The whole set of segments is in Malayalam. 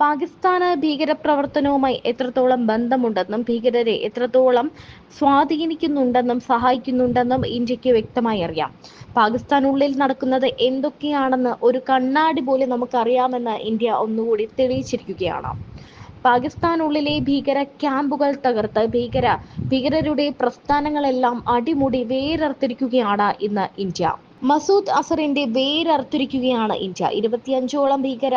പാകിസ്ഥാന് ഭീകരപ്രവർത്തനവുമായി എത്രത്തോളം ബന്ധമുണ്ടെന്നും ഭീകരരെ എത്രത്തോളം സ്വാധീനിക്കുന്നുണ്ടെന്നും സഹായിക്കുന്നുണ്ടെന്നും ഇന്ത്യയ്ക്ക് വ്യക്തമായി അറിയാം. പാകിസ്ഥാനുള്ളിൽ നടക്കുന്നത് എന്തൊക്കെയാണെന്ന് ഒരു കണ്ണാടി പോലെ നമുക്കറിയാമെന്ന് ഇന്ത്യ ഒന്നുകൂടി തെളിയിച്ചിരിക്കുകയാണ്. പാകിസ്ഥാനുള്ളിലെ ഭീകര ക്യാമ്പുകൾ തകർത്ത് ഭീകര ഭീകരരുടെ പ്രസ്ഥാനങ്ങളെല്ലാം അടിമുടി വേരർത്തിരിക്കുകയാണ് ഇന്ന് ഇന്ത്യ. മസൂദ് അസറിന്റെ വേരർത്തിരിക്കുകയാണ് ഇന്ത്യ. ഇരുപത്തിയഞ്ചോളം ഭീകര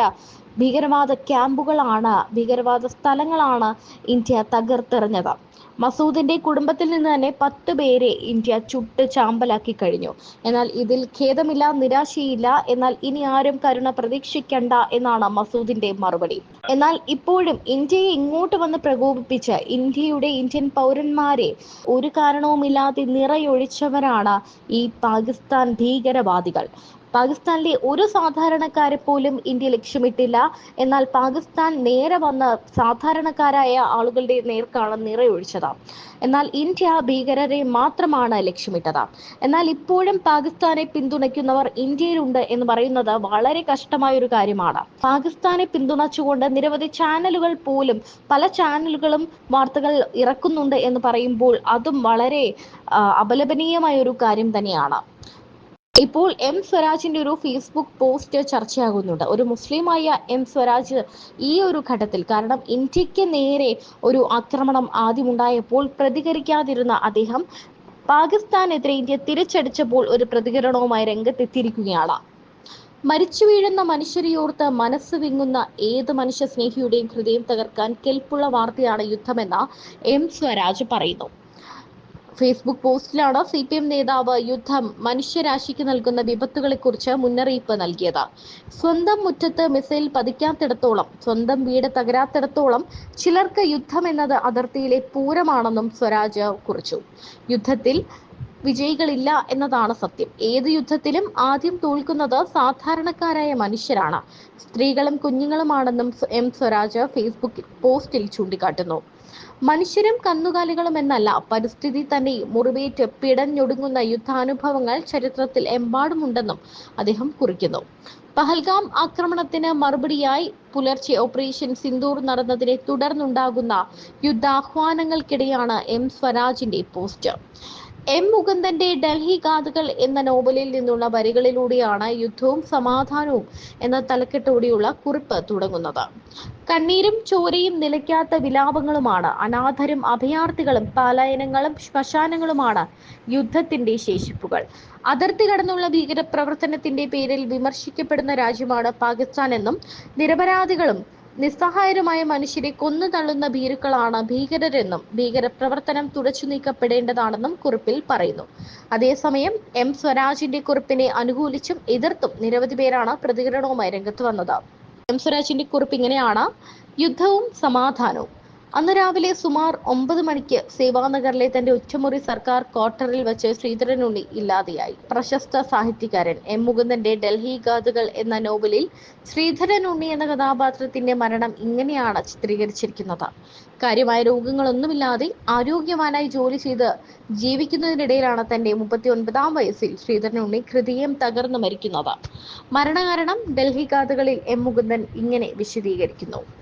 ഭീകരവാദ ക്യാമ്പുകളാണ് ഭീകരവാദ സ്ഥലങ്ങളാണ് ഇന്ത്യ തകർത്തെറിഞ്ഞത്. മസൂദിന്റെ കുടുംബത്തിൽ നിന്ന് തന്നെ പത്ത് പേരെ ഇന്ത്യ ചുട്ട് ചാമ്പലാക്കി കഴിഞ്ഞു. എന്നാൽ ഇതിൽ ഖേദമില്ല നിരാശയില്ല എന്നാൽ ഇനി ആരും കരുണ പ്രതീക്ഷിക്കണ്ട എന്നാണ് മസൂദിന്റെ മറുപടി. എന്നാൽ ഇപ്പോഴും ഇന്ത്യയെ ഇങ്ങോട്ട് വന്ന് പ്രകോപിപ്പിച്ച് ഇന്ത്യയുടെ ഇന്ത്യൻ പൗരന്മാരെ ഒരു കാരണവുമില്ലാതെ നിറയൊഴിച്ചവരാണ് ഈ പാകിസ്ഥാൻ ഭീകരവാദികൾ. പാകിസ്ഥാനിലെ ഒരു സാധാരണക്കാരെ പോലും ഇന്ത്യ ലക്ഷ്യമിട്ടില്ല. എന്നാൽ പാകിസ്ഥാൻ നേരെ വന്ന സാധാരണക്കാരായ ആളുകളുടെ നേർക്കാണ് നിറയൊഴിച്ചത്. എന്നാൽ ഇന്ത്യ ഭീകരരെ മാത്രമാണ് ലക്ഷ്യമിട്ടത്. എന്നാൽ ഇപ്പോഴും പാകിസ്ഥാനെ പിന്തുണയ്ക്കുന്നവർ ഇന്ത്യയിലുണ്ട് എന്ന് പറയുന്നത് വളരെ കഷ്ടമായ ഒരു കാര്യമാണ്. പാകിസ്ഥാനെ പിന്തുണച്ചുകൊണ്ട് നിരവധി ചാനലുകൾ പോലും പല ചാനലുകളും വാർത്തകൾ ഇറക്കുന്നുണ്ട് എന്ന് പറയുമ്പോൾ അതും വളരെ അപലപനീയമായ ഒരു കാര്യം തന്നെയാണ്. ഇപ്പോൾ എം സ്വരാജിന്റെ ഒരു ഫേസ്ബുക്ക് പോസ്റ്റ് ചർച്ചയാകുന്നുണ്ട്. ഒരു മുസ്ലിമായ എം സ്വരാജ് ഈ ഒരു ഘട്ടത്തിൽ കാരണം ഇന്ത്യയ്ക്ക് നേരെ ഒരു ആക്രമണം ആദ്യമുണ്ടായപ്പോൾ പ്രതികരിക്കാതിരുന്ന അദ്ദേഹം പാകിസ്ഥാനെതിരെ ഇന്ത്യ തിരിച്ചടിച്ചപ്പോൾ ഒരു പ്രതികരണവുമായി രംഗത്തെത്തിയിരിക്കുകയാണ്. മരിച്ചു വീഴുന്ന മനുഷ്യരെയോർത്ത് മനസ്സ് വിങ്ങുന്ന ഏത് മനുഷ്യ സ്നേഹിയുടെയും ഹൃദയം തകർക്കാൻ കെൽപ്പുള്ള വാർത്തയാണ് യുദ്ധമെന്ന് എം സ്വരാജ് പറയുന്നു. ഫേസ്ബുക്ക് പോസ്റ്റിലാണ് സി പി എം നേതാവ് യുദ്ധം മനുഷ്യരാശിക്ക് നൽകുന്ന വിപത്തുകളെക്കുറിച്ച് മുന്നറിയിപ്പ് നൽകിയത്. സ്വന്തം മുറ്റത്ത് മിസൈൽ പതിക്കാത്തിടത്തോളം സ്വന്തം വീട് തകരാത്തിടത്തോളം ചിലർക്ക് യുദ്ധം എന്നത് അതിർത്തിയിലെ പൂരമാണെന്നും സ്വരാജ് കുറിച്ചു. യുദ്ധത്തിൽ വിജയികളില്ല എന്നതാണ് സത്യം. ഏത് യുദ്ധത്തിലും ആദ്യം തോൽക്കുന്നത് സാധാരണക്കാരായ മനുഷ്യരാണ്. സ്ത്രീകളും കുഞ്ഞുങ്ങളുമാണെന്നും എം സ്വരാജ് ഫേസ്ബുക്കിൽ പോസ്റ്റിൽ ചൂണ്ടിക്കാട്ടുന്നു. മനുഷ്യരും കന്നുകാലികളും എന്നല്ല പരിസ്ഥിതി തന്നെ മുറിവേറ്റ് പിടഞ്ഞൊടുങ്ങുന്ന യുദ്ധാനുഭവങ്ങൾ ചരിത്രത്തിൽ എമ്പാടുമുണ്ടെന്നും അദ്ദേഹം കുറിക്കുന്നു. പഹൽഗാം ആക്രമണത്തിന് മറുപടിയായി പുലർച്ചെ ഓപ്പറേഷൻ സിന്ദൂർ നടന്നതിനെ തുടർന്നുണ്ടാകുന്ന യുദ്ധാഹ്വാനങ്ങൾക്കിടെയാണ് എം സ്വരാജിന്റെ പോസ്റ്റ്. എം മുകുന്ദന്റെ ഡൽഹി കാതുകൾ എന്ന നോവലിൽ നിന്നുള്ള വരികളിലൂടെയാണ് യുദ്ധവും സമാധാനവും എന്ന തലക്കെട്ടോടെയുള്ള കുറിപ്പ് തുടങ്ങുന്നത്. കണ്ണീരും ചോരയും നിലയ്ക്കാത്ത വിലാപങ്ങളുമാണ് അനാഥരും അഭയാർത്ഥികളും പലായനങ്ങളും ശ്മശാനങ്ങളുമാണ് യുദ്ധത്തിന്റെ ശേഷിപ്പുകൾ. അതിർത്തി കടന്നുള്ള ഭീകരപ്രവർത്തനത്തിന്റെ പേരിൽ വിമർശിക്കപ്പെടുന്ന രാജ്യമാണ് പാകിസ്ഥാൻ എന്നും നിരപരാധികളും നിസ്സഹായരുമായ മനുഷ്യരെ കൊന്നു തള്ളുന്ന ഭീരുക്കളാണ് ഭീകരരെന്നും ഭീകരപ്രവർത്തനം തുടച്ചു നീക്കപ്പെടേണ്ടതാണെന്നും കുറിപ്പിൽ പറയുന്നു. അതേസമയം എം സ്വരാജിന്റെ കുറിപ്പിനെ അനുകൂലിച്ചും എതിർത്തും നിരവധി പേരാണ് പ്രതികരണവുമായി രംഗത്ത് വന്നത്. എം സ്വരാജിന്റെ കുറിപ്പ് ഇങ്ങനെയാണ്. യുദ്ധവും സമാധാനവും. അന്ന് രാവിലെ സുമാർ ഒമ്പത് മണിക്ക് സേവാനഗറിലെ തന്റെ ഉച്ചമുറി സർക്കാർ ക്വാർട്ടറിൽ വെച്ച് ശ്രീധരനുണ്ണി ഇല്ലാതെയായി. പ്രശസ്ത സാഹിത്യകാരൻ എം മുകുന്ദന്റെ ഡൽഹി ഗാഥകൾ എന്ന നോവലിൽ ശ്രീധരനുണ്ണി എന്ന കഥാപാത്രത്തിന്റെ മരണം ഇങ്ങനെയാണ് ചിത്രീകരിച്ചിരിക്കുന്നത്. കാര്യമായ രോഗങ്ങളൊന്നുമില്ലാതെ ആരോഗ്യവാനായി ജോലി ചെയ്ത് ജീവിക്കുന്നതിനിടയിലാണ് തന്റെ മുപ്പത്തി ഒൻപതാം വയസ്സിൽ ശ്രീധരനുണ്ണി ഹൃദയം തകർന്നു മരിക്കുന്നത്. മരണകാരണം ഡൽഹി ഗാഥകളിൽ എം മുകുന്ദൻ ഇങ്ങനെ വിശദീകരിക്കുന്നു.